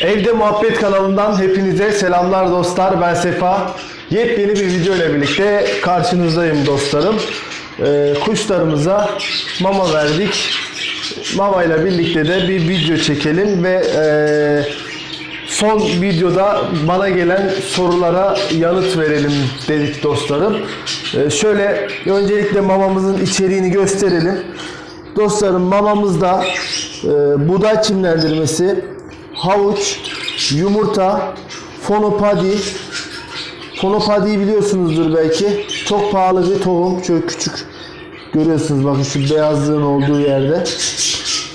Evde Muhabbet kanalından hepinize selamlar dostlar. Ben Sefa. Yepyeni bir video ile birlikte karşınızdayım dostlarım. Ee, kuşlarımıza mama verdik. Mama ile birlikte de bir video çekelim ve e, son videoda bana gelen sorulara yanıt verelim dedik dostlarım. Ee, şöyle öncelikle mamamızın içeriğini gösterelim. Dostlarım mamamızda e, buğday çimlendirmesi, havuç, yumurta, fonopadi. Fonopadi'yi biliyorsunuzdur belki. Çok pahalı bir tohum. Şöyle küçük görüyorsunuz bakın şu beyazlığın olduğu yerde.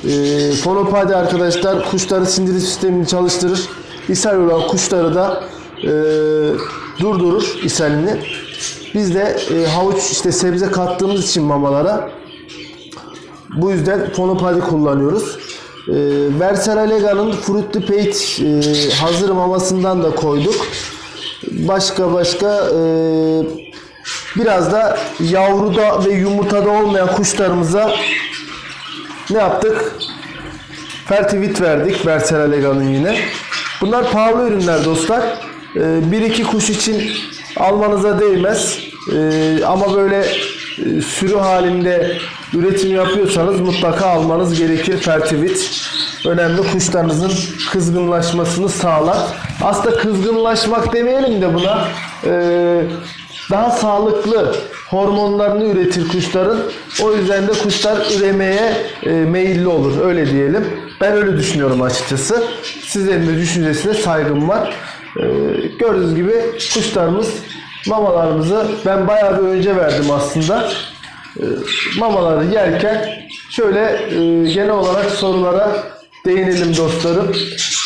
E, fonopadi arkadaşlar kuşların sindirim sistemini çalıştırır. İshal olan kuşları da e, durdurur ishalini. Biz de e, havuç işte sebze kattığımız için mamalara bu yüzden fonopadi kullanıyoruz. E, Versaralega'nın Fruity Peit e, hazır mamasından da koyduk. Başka başka e, biraz da yavruda ve yumurtada olmayan kuşlarımıza ne yaptık? Fertivit verdik Versaralega'nın yine. Bunlar pahalı ürünler dostlar. E, bir iki kuş için almanıza değmez. E, ama böyle sürü halinde üretim yapıyorsanız mutlaka almanız gerekir Fertivit. Önemli kuşlarınızın kızgınlaşmasını sağlar. Aslında kızgınlaşmak demeyelim de buna e, daha sağlıklı hormonlarını üretir kuşların. O yüzden de kuşlar üremeye e, meyilli olur. Öyle diyelim. Ben öyle düşünüyorum açıkçası. Sizlerin de düşüncesine saygım var. E, gördüğünüz gibi kuşlarımız mamalarımızı ben bayağı bir önce verdim aslında. E, mamaları yerken şöyle e, genel olarak sorulara değinelim dostlarım.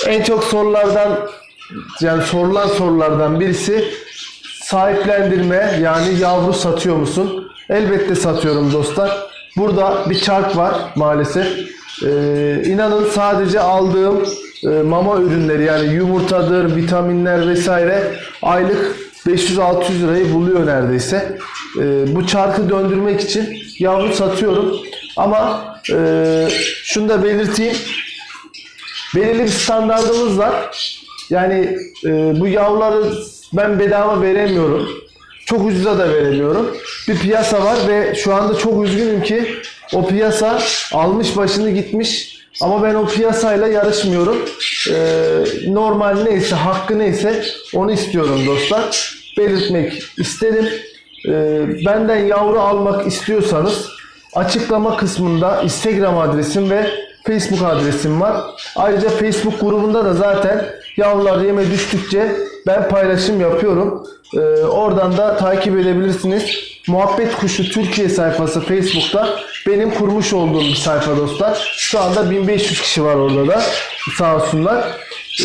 En çok sorulardan yani sorulan sorulardan birisi sahiplendirme yani yavru satıyor musun? Elbette satıyorum dostlar. Burada bir çark var maalesef. Ee, inanın sadece aldığım e, mama ürünleri yani yumurtadır, vitaminler vesaire aylık 500-600 lirayı buluyor neredeyse. Ee, bu çarkı döndürmek için yavru satıyorum. Ama e, şunu da belirteyim. Belirli bir standartımız var. Yani e, bu yavruları ben bedava veremiyorum. Çok ucuza da veremiyorum. Bir piyasa var ve şu anda çok üzgünüm ki o piyasa almış başını gitmiş. Ama ben o piyasayla yarışmıyorum. Ee, normal neyse, hakkı neyse onu istiyorum dostlar. Belirtmek isterim. Ee, benden yavru almak istiyorsanız açıklama kısmında Instagram adresim ve Facebook adresim var. Ayrıca Facebook grubunda da zaten yavrular yeme düştükçe ben paylaşım yapıyorum. Ee, oradan da takip edebilirsiniz. Muhabbet Kuşu Türkiye sayfası Facebook'ta benim kurmuş olduğum bir sayfa dostlar. Şu anda 1500 kişi var orada da. Sağ olsunlar.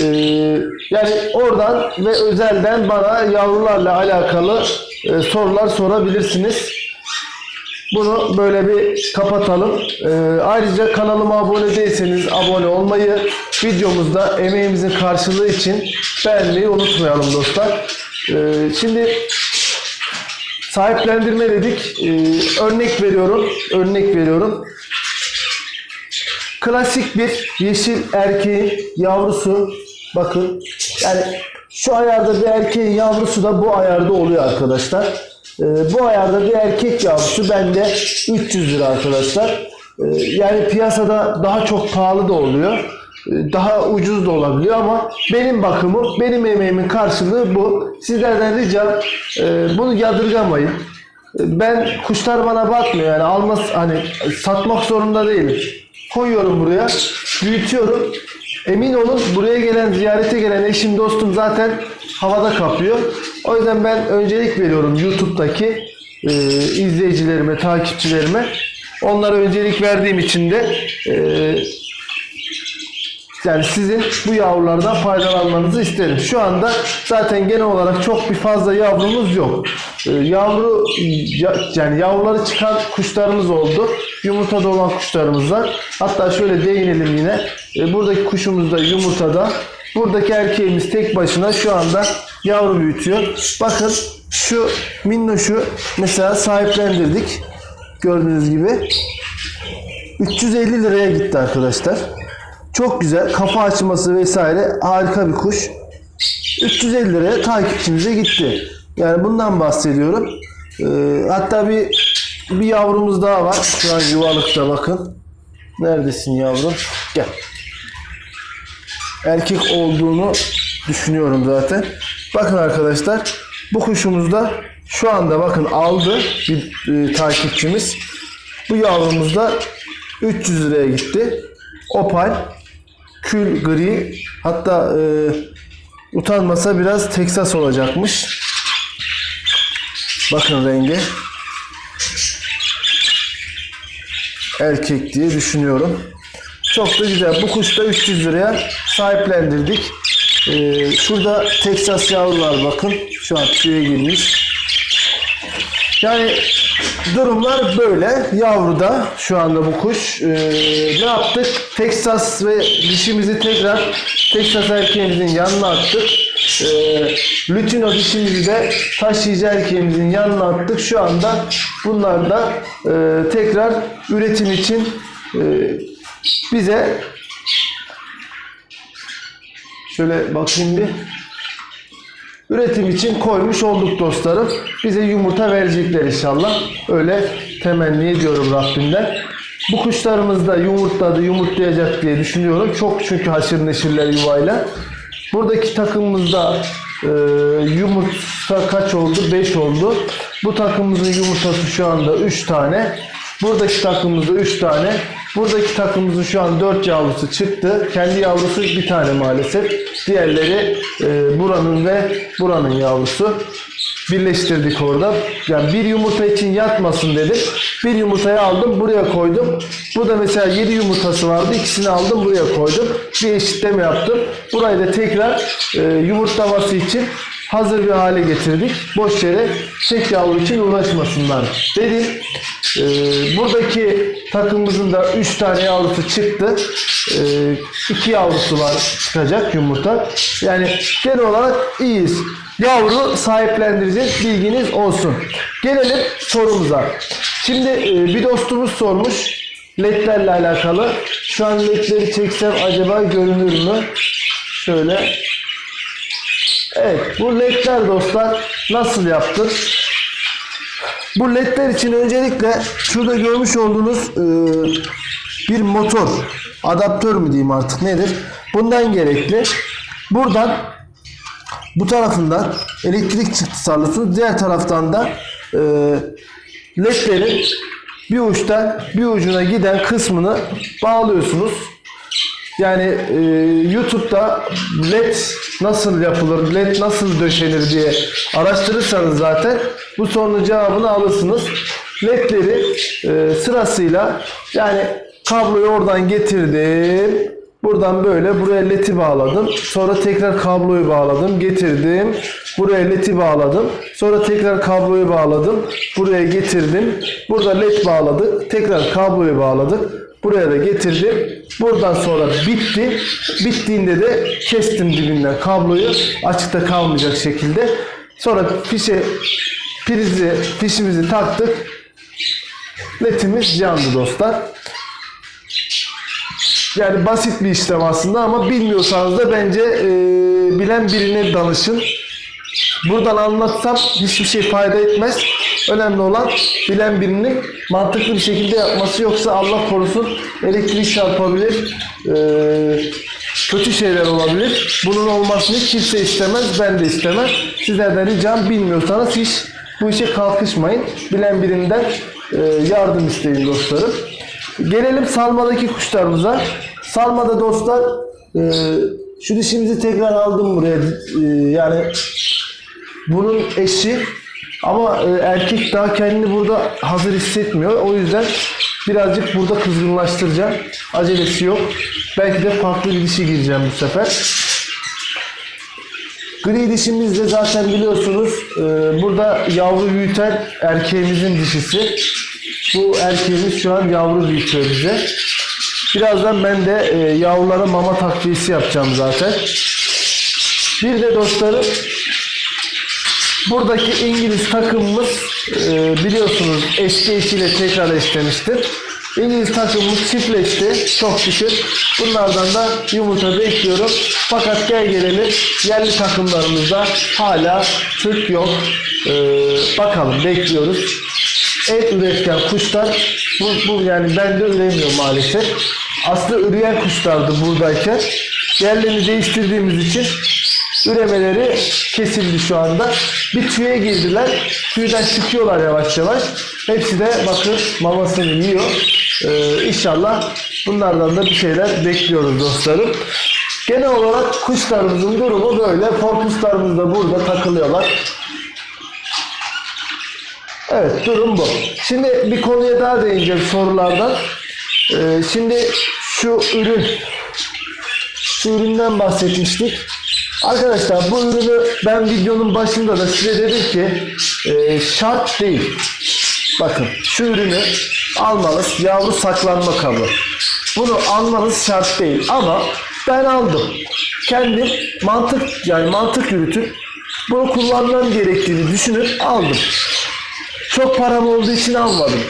Ee, yani oradan ve özelden bana yavrularla alakalı e, sorular sorabilirsiniz. Bunu böyle bir kapatalım. Ee, ayrıca kanalıma abone değilseniz abone olmayı, videomuzda emeğimizin karşılığı için beğenmeyi unutmayalım dostlar. Ee, şimdi sahiplendirme dedik. Ee, örnek veriyorum. Örnek veriyorum. Klasik bir yeşil erkeğin yavrusu. Bakın yani şu ayarda bir erkeğin yavrusu da bu ayarda oluyor arkadaşlar. Ee, bu ayarda bir erkek yavrusu bende 300 lira arkadaşlar. Yani piyasada daha çok pahalı da oluyor. Ee, Daha ucuz da olabiliyor ama benim bakımım, benim emeğimin karşılığı bu. Sizlerden ricam e, bunu yadırgamayın. E, Ben kuşlar bana bakmıyor yani almaz hani satmak zorunda değilim. Koyuyorum buraya, büyütüyorum. Emin olun buraya gelen, ziyarete gelen eşim, dostum zaten havada kapıyor. O yüzden ben öncelik veriyorum YouTube'daki e, izleyicilerime, takipçilerime. Onlara öncelik verdiğim için de e, yani sizin bu yavrulardan faydalanmanızı isterim. Şu anda zaten genel olarak çok bir fazla yavrumuz yok. Ee, yavru ya- yani yavruları çıkan kuşlarımız oldu. Yumurtada olan kuşlarımız var. Hatta şöyle değinelim yine. Ee, buradaki kuşumuz da yumurtada. Buradaki erkeğimiz tek başına şu anda yavru büyütüyor. Bakın şu minnoşu mesela sahiplendirdik. Gördüğünüz gibi. 350 liraya gitti arkadaşlar. Çok güzel. Kafa açması vesaire harika bir kuş. 350 liraya takipçimize gitti. Yani bundan bahsediyorum. Ee, hatta bir bir yavrumuz daha var. Şu an yuvalıkta bakın. Neredesin yavrum? Gel. Erkek olduğunu düşünüyorum zaten. Bakın arkadaşlar bu kuşumuz da şu anda bakın aldı bir e, takipçimiz. Bu yavrumuz da 300 liraya gitti. Opal, kül gri hatta e, utanmasa biraz Texas olacakmış. Bakın rengi. Erkek diye düşünüyorum. Çok da güzel. Bu kuş da 300 liraya sahiplendirdik. Ee, şurada Texas yavrular bakın. Şu an tüye girmiş. Yani durumlar böyle. Yavruda şu anda bu kuş. Ee, ne yaptık? Texas ve dişimizi tekrar Texas erkeğimizin yanına attık. Ee, Lutino dişimizi de taşıyıcı erkeğimizin yanına attık. Şu anda bunlar da e, tekrar üretim için e, bize şöyle bakayım bir üretim için koymuş olduk dostlarım. Bize yumurta verecekler inşallah. Öyle temenni ediyorum Rabbimden. Bu kuşlarımız da yumurtladı, yumurtlayacak diye düşünüyorum. Çok çünkü haşır neşirler yuvayla. Buradaki takımımızda e, yumurta kaç oldu? 5 oldu. Bu takımımızın yumurtası şu anda 3 tane. Buradaki takımımızda 3 tane. Buradaki takımımızın şu an 4 yavrusu çıktı. Kendi yavrusu bir tane maalesef. Diğerleri e, buranın ve buranın yavrusu. Birleştirdik orada. Yani bir yumurta için yatmasın dedim. Bir yumurtayı aldım buraya koydum. Bu da mesela 7 yumurtası vardı. İkisini aldım buraya koydum. Bir eşitleme yaptım. Burayı da tekrar e, yumurtlaması için hazır bir hale getirdik. Boş yere tek yavru için uğraşmasınlar dedim. Ee, buradaki takımımızın da 3 tane yavrusu çıktı. 2 yavrusu var çıkacak yumurta. Yani genel olarak iyiyiz. Yavru sahiplendireceğiz. Bilginiz olsun. Gelelim sorumuza. Şimdi e, bir dostumuz sormuş. ledlerle alakalı. Şu an ledleri çeksem acaba görünür mü? Şöyle. Evet bu ledler dostlar nasıl yaptım? Bu ledler için öncelikle şurada görmüş olduğunuz e, bir motor, adaptör mü diyeyim artık nedir? Bundan gerekli. Buradan bu tarafından elektrik çıktısı alıyorsunuz. Diğer taraftan da e, ledlerin bir uçtan bir ucuna giden kısmını bağlıyorsunuz. Yani e, YouTube'da LED nasıl yapılır, LED nasıl döşenir diye araştırırsanız zaten bu sorunun cevabını alırsınız. LED'leri e, sırasıyla yani kabloyu oradan getirdim. Buradan böyle buraya leti bağladım. Sonra tekrar kabloyu bağladım. Getirdim. Buraya leti bağladım. Sonra tekrar kabloyu bağladım. Buraya getirdim. Burada led bağladık. Tekrar kabloyu bağladık. Buraya da getirdim. Buradan sonra bitti. Bittiğinde de kestim dibinden kabloyu. Açıkta kalmayacak şekilde. Sonra fişe prizi, fişimizi taktık. Ledimiz yandı dostlar. Yani basit bir işlem aslında ama bilmiyorsanız da bence e, bilen birine danışın. Buradan anlatsam hiçbir şey fayda etmez. Önemli olan bilen birinin mantıklı bir şekilde yapması yoksa Allah korusun elektrik çarpabilir. e, kötü şeyler olabilir. Bunun olmasını kimse istemez. Ben de istemem. Sizlerden ricam bilmiyorsanız hiç bu işe kalkışmayın. Bilen birinden yardım isteyin dostlarım. Gelelim salmadaki kuşlarımıza. Salmada dostlar şu dişimizi tekrar aldım buraya. Yani bunun eşi ama e, erkek daha kendini burada hazır hissetmiyor. O yüzden birazcık burada kızgınlaştıracağım. Acelesi yok. Belki de farklı bir dişi gireceğim bu sefer. Gri dişimiz de zaten biliyorsunuz e, burada yavru büyüten erkeğimizin dişisi. Bu erkeğimiz şu an yavru büyütüyor bize. Birazdan ben de e, yavrulara mama takviyesi yapacağım zaten. Bir de dostlarım buradaki İngiliz takımımız e, biliyorsunuz eski eşiyle tekrar eşlemiştir. İngiliz takımımız çiftleşti. Çok şükür. Bunlardan da yumurta bekliyorum. Fakat gel gelelim yerli takımlarımızda hala Türk yok. Ee, bakalım bekliyoruz. Et üretken kuşlar bu, bu yani ben de üremiyor maalesef. Aslında üreyen kuşlardı buradayken. Yerlerini değiştirdiğimiz için üremeleri kesildi şu anda. Bir tüye girdiler. Tüyden çıkıyorlar yavaş yavaş. Hepsi de bakın mamasını yiyor. Ee, inşallah bunlardan da bir şeyler bekliyoruz dostlarım. Genel olarak kuşlarımızın durumu böyle. Forkuslarımız da burada takılıyorlar. Evet durum bu. Şimdi bir konuya daha değineceğim sorulardan. Ee, şimdi şu ürün şu üründen bahsetmiştik. Arkadaşlar bu ürünü ben videonun başında da size dedim ki e, şart değil. Bakın şu ürünü almanız yavru saklanma kabı. Bunu almanız şart değil ama ben aldım. Kendim mantık yani mantık yürütüp bunu kullanmam gerektiğini düşünüp aldım. Çok param olduğu için almadım.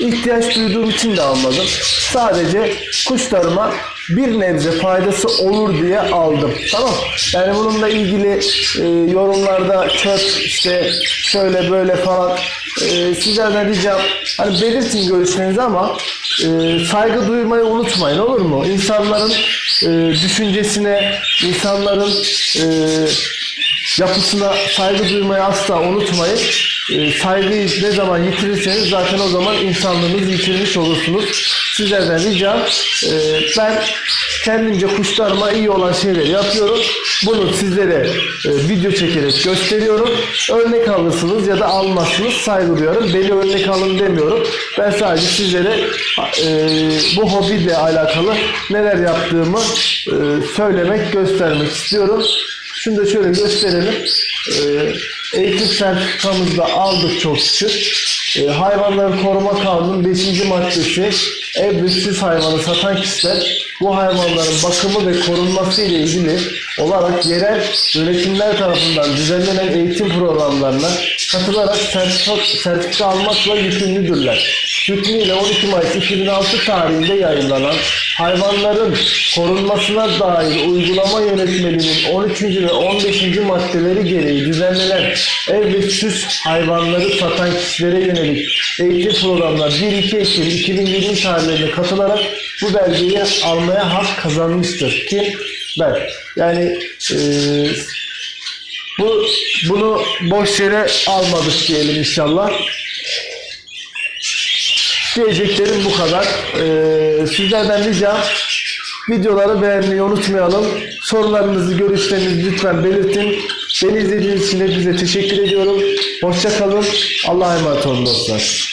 İhtiyaç duyduğum için de almadım. Sadece kuşlarıma bir nebze faydası olur diye aldım. Tamam. Yani bununla ilgili e, yorumlarda çöp işte şöyle böyle falan e, sizlerden ricam hani belirtin görüşlerinizi ama e, saygı duymayı unutmayın olur mu? İnsanların e, düşüncesine, insanların e, yapısına saygı duymayı asla unutmayın. Ee, saygıyı ne zaman yitirirseniz zaten o zaman insanlığınızı yitirmiş olursunuz. Sizlerden ricam e, ben kendimce kuşlarıma iyi olan şeyleri yapıyorum. Bunu sizlere e, video çekerek gösteriyorum. Örnek alırsınız ya da almazsınız saygı duyuyorum. Beni örnek alın demiyorum. Ben sadece sizlere e, bu hobiyle alakalı neler yaptığımı e, söylemek, göstermek istiyorum. Şunu da şöyle gösterelim. Ee, eğitim sertifikamızı da aldık çok şükür. Ee, hayvanları koruma kanunun 5. maddesi ev ve süs hayvanı satan kişiler bu hayvanların bakımı ve korunması ile ilgili olarak yerel yönetimler tarafından düzenlenen eğitim programlarına katılarak sertifika, sertifika almakla yükümlüdürler. Hükmüyle 12 Mayıs 2006 tarihinde yayınlanan hayvanların korunmasına dair uygulama yönetmeliğinin 13. ve 15. maddeleri gereği düzenlenen ev ve süs hayvanları satan kişilere yönelik eğitim programına 1-2 Ekim 2020 tarihlerine katılarak bu belgeyi almaya hak kazanmıştır. Kim? Ben. Yani eee bu bunu boş yere almadık diyelim inşallah. Diyeceklerim bu kadar. Ee, sizlerden ricam videoları beğenmeyi unutmayalım. Sorularınızı, görüşlerinizi lütfen belirtin. Beni izlediğiniz için hepinize teşekkür ediyorum. Hoşça kalın. Allah'a emanet olun dostlar.